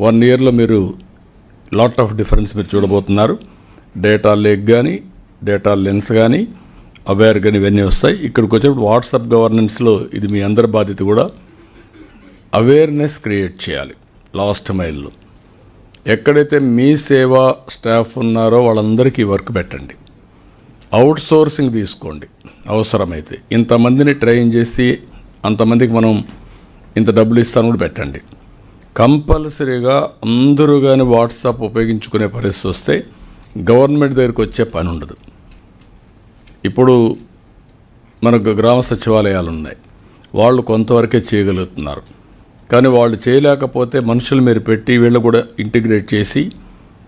One ఇయర్లో మీరు lot of difference మీరు చూడబోతున్నారు. డేటా లేక్ కానీ డేటా లెన్స్ కానీ అవేర్ కానీ ఇవన్నీ వస్తాయి. ఇక్కడికి వచ్చేప్పుడు వాట్సాప్ గవర్నెన్స్లో ఇది మీ అందరి బాధ్యత కూడా అవేర్నెస్ క్రియేట్ చేయాలి. లాస్ట్ మైల్లో ఎక్కడైతే మీ సేవా స్టాఫ్ ఉన్నారో వాళ్ళందరికీ వర్క్ పెట్టండి. అవుట్ సోర్సింగ్ తీసుకోండి. అవసరమైతే. ఇంతమందిని ట్రైన్ చేసి అంతమందికి మనం ఇంత డబ్బులు ఇస్తాను కూడా పెట్టండి. కంపల్సరీగా అందరూ కానీ వాట్సాప్ ఉపయోగించుకునే పరిస్థితి వస్తే గవర్నమెంట్ దగ్గరికి వచ్చే పని ఉండదు. ఇప్పుడు మనకు గ్రామ సచివాలయాలు ఉన్నాయి. వాళ్ళు కొంతవరకే చేయగలుగుతున్నారు. కానీ వాళ్ళు చేయలేకపోతే మనుషులు మీరు పెట్టి వీళ్ళు కూడా ఇంటిగ్రేట్ చేసి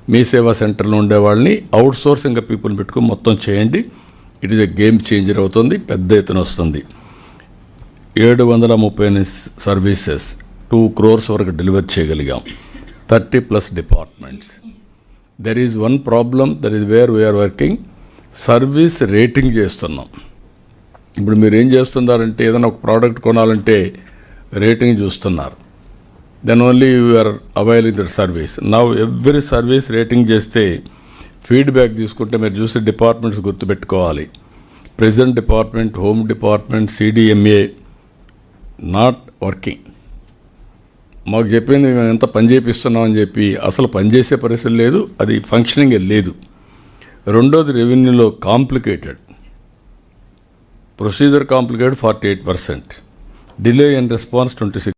మీ సేవా సెంటర్లో ఉండే వాళ్ళని అవుట్ సోర్సింగ్ పీపుల్ పెట్టుకుని మొత్తం చేయండి. It is a game changer అవుతుంది పెద్ద ఎత్తున వస్తుంది. ఏడు వందల ముప్పై సర్వీసెస్ టూ క్రోర్స్ వరకు డెలివర్ చేయగలిగాం. Thirty plus departments. There is one problem there is where we are working service rating చేస్తున్నాం. ఇప్పుడు మీరు ఏం చేస్తున్నారంటే ఏదైనా ఒక ప్రోడక్ట్ కొనాలంటే రేటింగ్ చూస్తున్నారు. Then only you are availing that service now every service rating చేస్తే ఫీడ్బ్యాక్ తీసుకుంటే మీరు చూసే డిపార్ట్మెంట్స్ గుర్తుపెట్టుకోవాలి. Present department home department CDMA not working మాకు చెప్పింది మేము ఎంత పని చేపిస్తున్నామని చెప్పి అసలు పనిచేసే పరిస్థితి లేదు అది ఫంక్షనింగ్ లేదు. రెండోది రెవెన్యూలో complicated procedure complicated forty eight percent delay and response twenty six